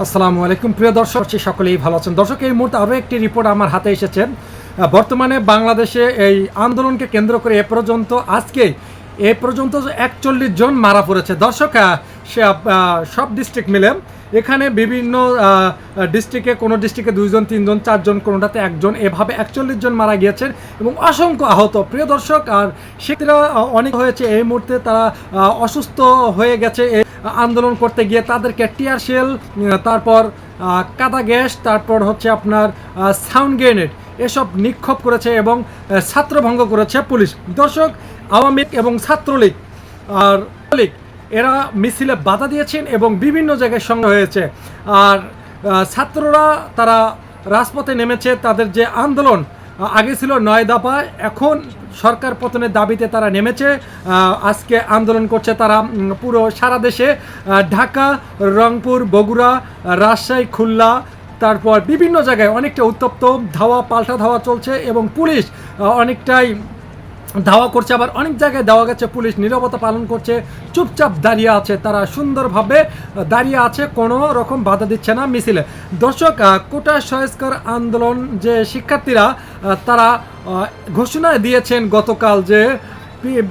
আসসালামু আলাইকুম। প্রিয় দর্শক সকলেই ভালো আছেন। দর্শক, এই মুহূর্তে আরও একটি রিপোর্ট আমার হাতে এসেছে। বর্তমানে বাংলাদেশে এই আন্দোলনকে কেন্দ্র করে এ পর্যন্ত, আজকে এ পর্যন্ত একচল্লিশ জন মারা পড়েছে। দর্শক সে সব ডিস্ট্রিক্ট মিলে এখানে বিভিন্ন ডিস্ট্রিক্টে কোনো ডিস্ট্রিক্টে দুইজন, তিনজন, চারজন, কোনোটাতে একজন, এভাবে একচল্লিশ জন মারা গিয়েছেন এবং অসংখ্য আহত। প্রিয় দর্শক, আর সেক্ষেত্রে অনেক হয়েছে। এই মুহূর্তে তারা অসুস্থ হয়ে গেছে। আন্দোলন করতে গিয়ে তাদেরকে টিয়ার শেল তারপর কাদা গ্যাস, তারপর হচ্ছে আপনার সাউন্ড গ্রেনেড এসব নিক্ষেপ করেছে এবং ছাত্রভঙ্গ করেছে পুলিশ। দর্শক, আওয়ামী লীগ এবং ছাত্রলীগ আর লীগ, এরা মিছিলে বাধা দিয়েছেন এবং বিভিন্ন জায়গায় সঙ্গে হয়েছে। আর ছাত্ররা তারা রাজপথে নেমেছে, তাদের যে আন্দোলন আগে ছিল নয় দফা, এখন সরকার পতনের দাবিতে তারা নেমেছে। আজকে আন্দোলন করছে তারা পুরো সারা দেশে। ঢাকা, রংপুর, বগুড়া, রাজশাহী, খুলনা, তারপর বিভিন্ন জায়গায় অনেকটা উত্তপ্ত, ধাওয়া, পাল্টা ধাওয়া চলছে এবং পুলিশ অনেকটাই ধাওয়া করছে, আবার অনেক জায়গায় দেওয়া গেছে, পুলিশ নীরবতা পালন করছে, চুপচাপ দাঁড়িয়ে আছে তারা সুন্দরভাবে দাঁড়িয়ে আছে, কোনো রকম বাধা দিচ্ছে না মিছিলে। দর্শক কোটা সংস্কার আন্দোলন যে শিক্ষার্থীরা তারা ঘোষণা দিয়েছেন গতকাল যে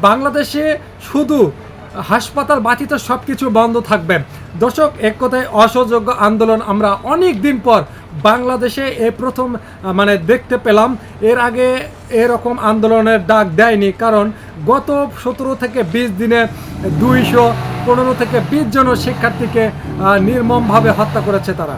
বাংলাদেশে শুধু হাসপাতাল বাতিতে সব কিছু বন্ধ থাকবে। দর্শক, এক কথায় অসহযোগ্য আন্দোলন আমরা অনেক দিন পর বাংলাদেশে এ প্রথম মানে দেখতে পেলাম। এর আগে এরকম আন্দোলনের ডাক দেয়নি, কারণ গত সতেরো থেকে বিশ দিনে দুইশো পনেরো থেকে বিশ জন শিক্ষার্থীকে নির্মমভাবে হত্যা করেছে তারা।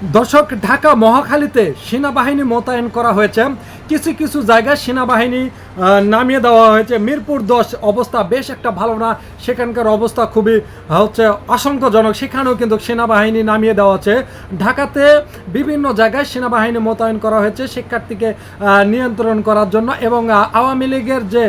দর্শক ঢাকা মহাখালীতে সেনাবাহিনী মোতায়েন করা হয়েছে। কিছু কিছু জায়গায় সেনাবাহিনী নামিয়ে দেওয়া হয়েছে। মিরপুর দশ অবস্থা বেশ একটা ভালো না। সেখানকার অবস্থা খুবই হচ্ছে আশঙ্কাজনক। সেখানেও কিন্তু সেনাবাহিনী নামিয়ে দেওয়া হচ্ছে। ঢাকাতে বিভিন্ন জায়গায় সেনাবাহিনী মোতায়েন করা হয়েছে শিক্ষার্থীকে নিয়ন্ত্রণ করার জন্য এবং আওয়ামী লীগের যে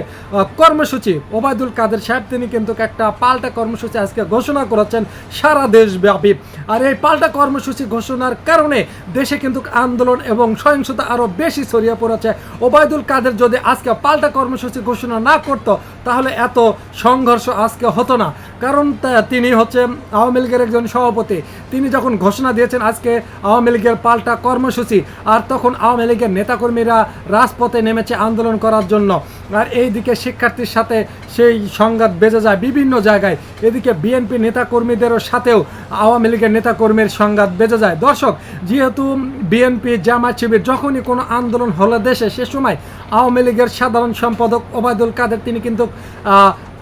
কর্মসূচি, ওবায়দুল কাদের সাহেব তিনি কিন্তু একটা পাল্টা কর্মসূচি আজকে ঘোষণা করেছেন সারা দেশব্যাপী। আর এই পাল্টা কর্মসূচি ঘোষণার কারণে দেশে কিন্তু আন্দোলন এবং সহিংসতা আরও বেশি ছড়িয়ে পড়েছে। ওবায়দুল কাদের যদি আজকে পাল্টা কর্মসূচি ঘোষণা না করত, তাহলে এত সংঘর্ষ আজকে হতো না। কারণ তিনি হচ্ছে আওয়ামী লীগের একজন সভাপতি। তিনি যখন ঘোষণা দিয়েছেন আজকে আওয়ামী লীগের পাল্টা কর্মসূচি, আর তখন আওয়ামী লীগের নেতাকর্মীরা রাজপথে নেমেছে আন্দোলন করার জন্য। আর এইদিকে শিক্ষার্থীর সাথে সেই সংঘাত বেজে যায় বিভিন্ন জায়গায়। এদিকে বিএনপি নেতাকর্মীদেরও সাথেও আওয়ামী লীগের নেতাকর্মীর সংঘাত বেজে যায়। দর্শক, যেহেতু বিএনপি জামাত শিবির যখনই কোনো আন্দোলন হলো দেশে, সে সময় আওয়ামী লীগের সাধারণ সম্পাদক ওবায়দুল কাদের, তিনি কিন্তু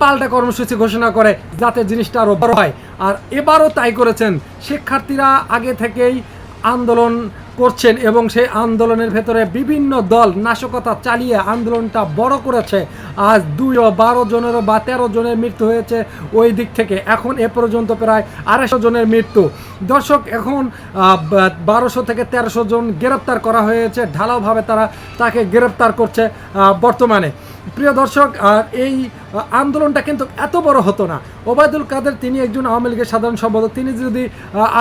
পাল্টা কর্মসূচি ঘোষণা করে যাতে জিনিসটা আরও বড় হয়। আর এবারও তাই করেছেন। শিক্ষার্থীরা আগে থেকেই আন্দোলন করছেন এবং সেই আন্দোলনের ভেতরে বিভিন্ন দল নাশকতা চালিয়ে আন্দোলনটা বড় করেছে। আজ দুই ও বারো জনেরও বা তেরো জনের মৃত্যু হয়েছে ওই দিক থেকে। এখন এ পর্যন্ত প্রায় আড়াইশো জনের মৃত্যু। দর্শক, এখন বারোশো থেকে তেরোশো জন গ্রেপ্তার করা হয়েছে। ঢালাওভাবে তারা তাকে গ্রেপ্তার করছে বর্তমানে। প্রিয় দর্শক এই আন্দোলনটা কিন্তু এত বড় হতো না। ওবায়দুল কাদের তিনি একজন আওয়ামী লীগের সাধারণ সম্পাদক, তিনি যদি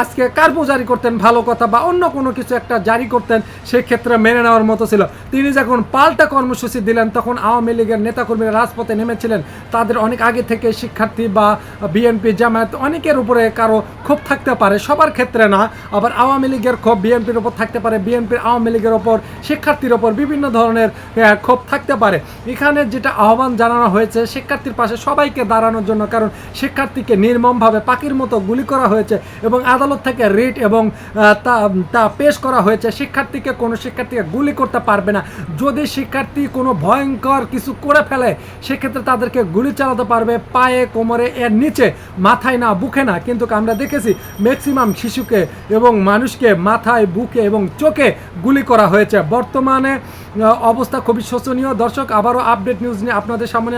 আজকে কার্পো জারি করতেন ভালো কথা বা অন্য কোনো কিছু একটা জারি করতেন সেক্ষেত্রে মেনে নেওয়ার মতো ছিল। তিনি যখন পাল্টা কর্মসূচি দিলেন, তখন আওয়ামী লীগের নেতাকর্মীরা রাজপথে নেমেছিলেন। তাদের অনেক আগে থেকে শিক্ষার্থী বা বিএনপি জামায়াত অনেকের উপরে কারও ক্ষোভ থাকতে পারে, সবার ক্ষেত্রে না। আবার আওয়ামী লীগের ক্ষোভ বিএনপির ওপর থাকতে পারে, বিএনপির আওয়ামী লীগের ওপর শিক্ষার্থীর ওপর বিভিন্ন ধরনের ক্ষোভ থাকতে পারে। এখানে যেটা আহ্বান জানানো হয়েছে শিক্ষার্থীর পাশে সবাইকে দাঁড়ানোর জন্য, কারণ শিক্ষার্থীকে নির্মমভাবে পাখির মতো গুলি করা হয়েছে এবং আদালত থেকে রিট এবং তা তা পেশ করা হয়েছে। শিক্ষার্থীকে, কোনো শিক্ষার্থীকে গুলি করতে পারবে না। যদি শিক্ষার্থী কোনো ভয়ঙ্কর কিছু করে ফেলে, সেক্ষেত্রে তাদেরকে গুলি চালাতে পারবে পায়ে, কোমরে, এর নিচে, মাথায় না, বুকে না। কিন্তু আমরা দেখেছি ম্যাক্সিমাম শিশুকে এবং মানুষকে মাথায়, বুকে এবং চোখে গুলি করা হয়েছে। বর্তমানে অবস্থা খুবই শোচনীয়। দর্শক, আবারও আপডেট নিউজ নিয়ে আপনাদের সামনে